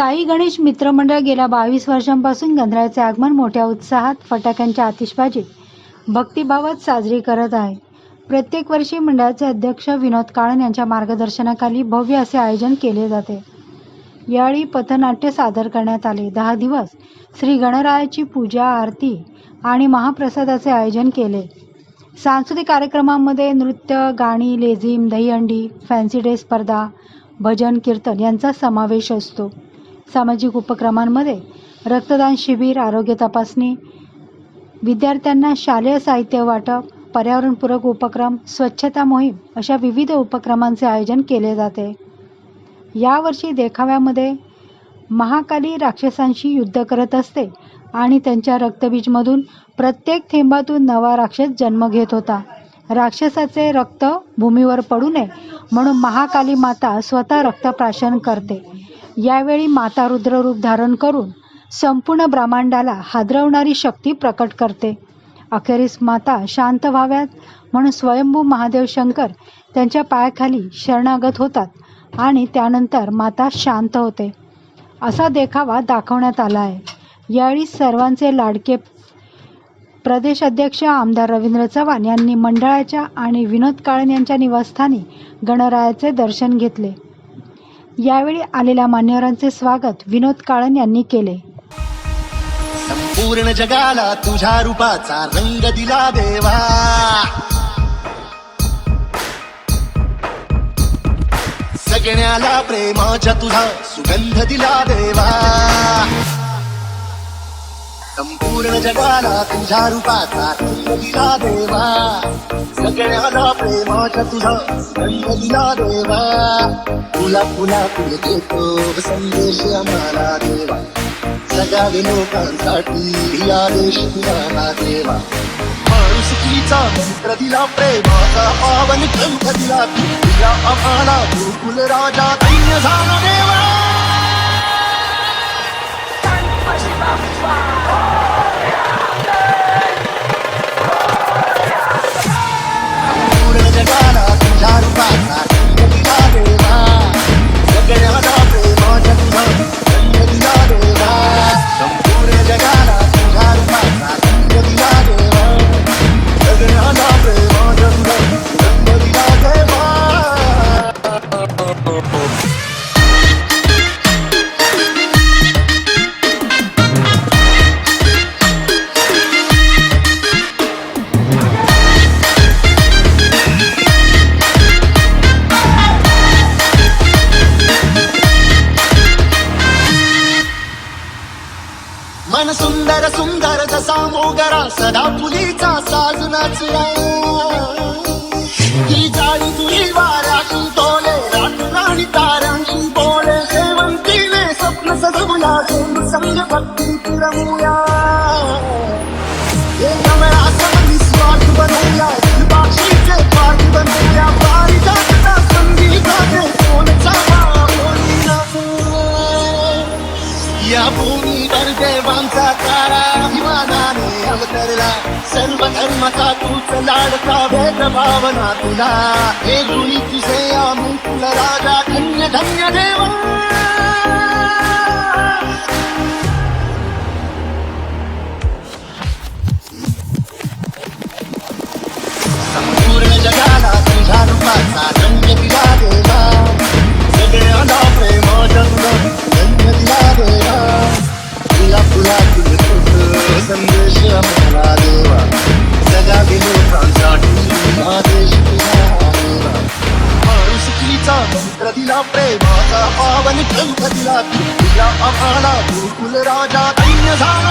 साई गणेश मित्रमंडळ गेल्या बावीस वर्षांपासून गंधराचे आगमन मोठ्या उत्साहात फटाक्यांच्या आतिषबाजीत भक्तिभावात साजरी करत आहे. प्रत्येक वर्षी मंडळाचे अध्यक्ष विनोद काळन यांच्या मार्गदर्शनाखाली भव्य असे आयोजन केले जाते. यावेळी पथनाट्य सादर करण्यात आले. दहा दिवस श्री गणरायाची पूजा आरती आणि महाप्रसादाचे आयोजन केले. सांस्कृतिक कार्यक्रमांमध्ये नृत्य गाणी लेझिम दहीहंडी फॅन्सी डे स्पर्धा भजन कीर्तन यांचा समावेश असतो. सामाजिक उपक्रमांमध्ये रक्तदान शिबिर आरोग्य तपासणी विद्यार्थ्यांना शालेय साहित्य वाटप पर्यावरणपूरक उपक्रम स्वच्छता मोहीम अशा विविध उपक्रमांचे आयोजन केले जाते. यावर्षी देखाव्यामध्ये महाकाली राक्षसांशी युद्ध करत असते आणि त्यांच्या रक्तबीजमधून प्रत्येक थेंबातून नवा राक्षस जन्म घेत होता. राक्षसाचे रक्त भूमीवर पडू नये म्हणून महाकाली माता स्वतः रक्तप्राशन करते. यावेळी माता रुद्ररूप धारण करून संपूर्ण ब्रह्मांडाला हादरवणारी शक्ती प्रकट करते. अखेरीस माता शांत व्हाव्यात म्हणून स्वयंभू महादेव शंकर त्यांच्या पायाखाली शरणागत होतात आणि त्यानंतर माता शांत होते. असा देखावा दाखवण्यात आला आहे. यावेळी सर्वांचे लाडके प्रदेश अध्यक्ष आमदार रवींद्र चव्हाण यांनी मंडळाच्या आणि विनोद काळन यांच्या निवासस्थानी गणरायाचे दर्शन घेतले. यावेळी आलेल्या मान्यवरांचे स्वागत विनोद काळन यांनी केले. संपूर्ण जगाला तुझ्या रूपाचा रंग दिला देवा. सगळ्याला प्रेमाच्या तुझा सुगंध दिला देवा. संपूर्ण जगाला तुझ्या रूपाचा दिला देवा. सगळ्याला प्रेमाच्या तुझा सुगंध दिला देवा. तुला देतो संदेश आम्हाला देवा. सगळ्या लोकांसाठी दिला देवा. माणुसकीचा मंत्र दिला प्रेमाचा पावन ग्रंथ दिला आम्हाला राजा. झाला देवा. मन सुंदर सुंदर जसा मोगरा सदा फुलीचा साज नाचला ही जाळी तुझी वाऱ्यातून तोले ताऱ्यांशी बोले सेवंतीने स्वप्न सजवला संग भक्ती पाठ बनवूया. अवतरला सर्व धर्माचा तूच लाडका भेद भावना तुला. हे गुणी तुझे आम्ही तुला राजा धन्य धन्य देवा. पावन ग्रंथ दिला तुला आम्हाला